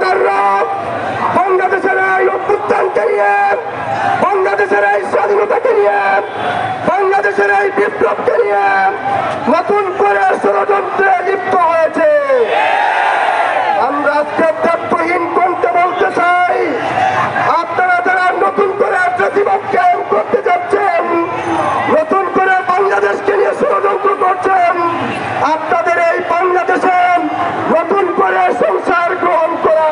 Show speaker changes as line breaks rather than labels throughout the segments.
দাবেদাররা বাংলাদেশের এই অভ্যুত্থানকে নিয়ে বাংলাদেশের এই স্বাধীনতাকে নিয়ে বাংলাদেশের এই বিপ্লবকে নিয়ে নতুন করে ষড়যন্ত্রে লিপ্ত হয়েছে আমরা আজকে দায়িত্বহীন কণ্ঠে বলতে চাই আপনারা যারা নতুন করে একটা জীবন কায়েম করতে যাচ্ছেন নতুন করে বাংলাদেশকে নিয়ে ষড়যন্ত্র করছেন আপনাদের এই বাংলাদেশে নতুন করে সংসার গ্রহণ করা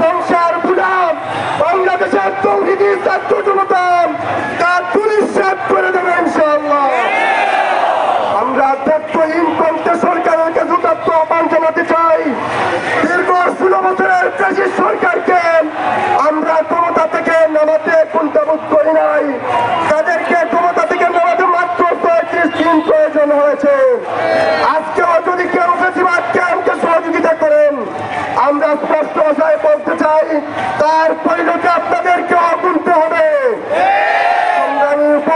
সংসার বুঝাম তৌহিদি ছাত্র জনতা তার পুলিশ সাত করে দেবে ইনশাআল্লাহ। আমরা দায়িত্বহীন কণ্ঠে সরকারের কাছে যথার্থ আহ্বান জানাতে চাই। দীর্ঘ ষোলো বছরের কৃষি সরকারকে আমরা ক্ষমতা থেকে নামাতে কুণ্ঠাবোধ করি নাই। তাদেরকে ক্ষমতা থেকে নামাতে মাত্র পঁয়ত্রিশ দিন প্রয়োজন হয়েছে।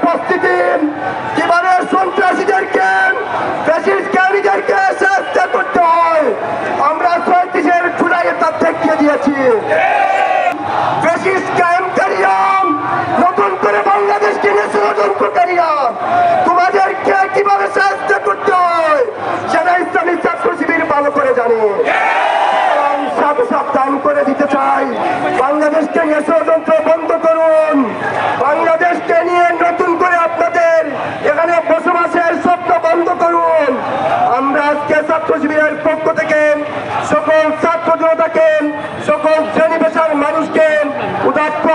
উপস্থিতি। কীভাবে সন্ত্রাসীদেরকে, ফ্যাসিস্টকারীদেরকে শাস্তি করতে হয়। আমরা ছয়ত্রিশের জুলাইয়ে তা দেখিয়ে দিয়েছি। ফ্যাসিস্ট কায়েমকারীরা নতুন করে বাংলাদেশকে নিয়ে ষড়যন্ত্রকারীরা তোমাদেরকে কীভাবে সাহায্য করতে হয়, সেটা ইসলামী ছাত্র শিবির করে জানে। সাথে সাবধান করে দিতে চাই। বাংলাদেশকে নিয়ে ষড়যন্ত্র বন্ধ করুন বাংলাদেশকে নিয়ে নতুন করে আপনাদের এখানে বসবাসের স্বপ্ন বন্ধ করুন আমরা আজকে ছাত্র শিবিরের পক্ষ থেকে সকল ছাত্র জনতাকে সকল শ্রেণি পেশার মানুষকে উদাত্ত